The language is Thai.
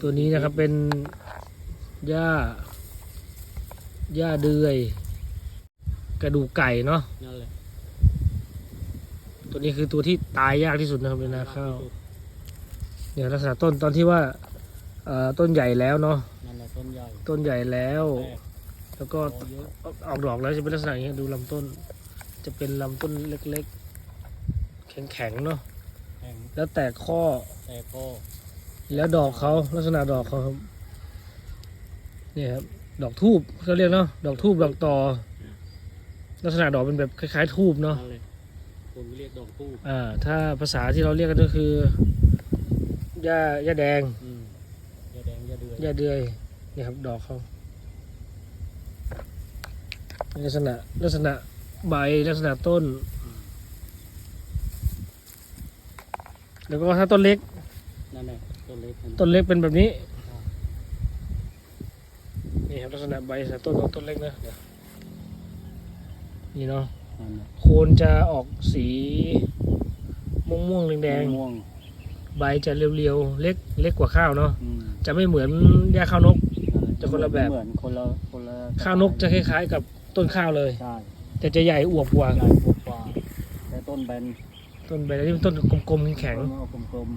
ตัวนี้นะครับเป็นหญ้าหญ้าเดือย กระดูกไก่เนาะนั่นแหละตัวนี้คือตัวที่ตายยากที่สุดนะครับในนาข้าวเนี่ยลักษณะต้นตอนที่ว่าเอ่อต้นใหญ่แล้วเนาะนั่นแหละต้นใหญ่ต้นใหญ่แล้วแตกแล้วก็โตเยอะออกดอกแล้วจะเป็นลักษณะอย่างเงี้ยดูลำต้น จะเป็นลำต้นเล็กๆ แข็งๆเนาะแข็งแล้วแตกข้อแต่ก็ แล้วดอกเขาลักษณะดอกเขาครับเนี่ยครับดอกทูบเขาเรียกเนาะดอกทูบดอกตอลักษณะดอกเป็นแบบคล้าย ๆ ทูบเนาะนั่นแหละคนเรียกดอกคู่อ่า ถ้าภาษาที่เราเรียกกันก็คือหญ้าหญ้าแดงอืมยาแดงยาเดือยหญ้าเดือยเนี่ยครับ ดอกเขาลักษณะลักษณะใบลักษณะต้น แล้วก็ถ้าต้นเล็ก นั่นแหละต้นเล็กนั่นต้นเล็กเป็นแบบนี้ นี่ครับลักษณะใบลักษณะต้นของต้นเล็กนะเดี๋ยวนี่เนาะนั่นแหละโคนจะออกสีม่วงม่วงๆแดงม่วงๆใบจะเรียวๆเล็กเล็กกว่าข้าวเนาะๆอืมจะไม่เหมือนหญ้าข้าวนกนั่นแหลจะคนละแบบ เหมือนคนละคนละข้าวนกจะคล้ายๆ กับต้นข้าวเลย ใช่แต่จะใหญ่อวบกว่า ใหญ่กว่าแต่ต้นแบนต้นใบที่มันต้นกลมๆแข็งต้นกลม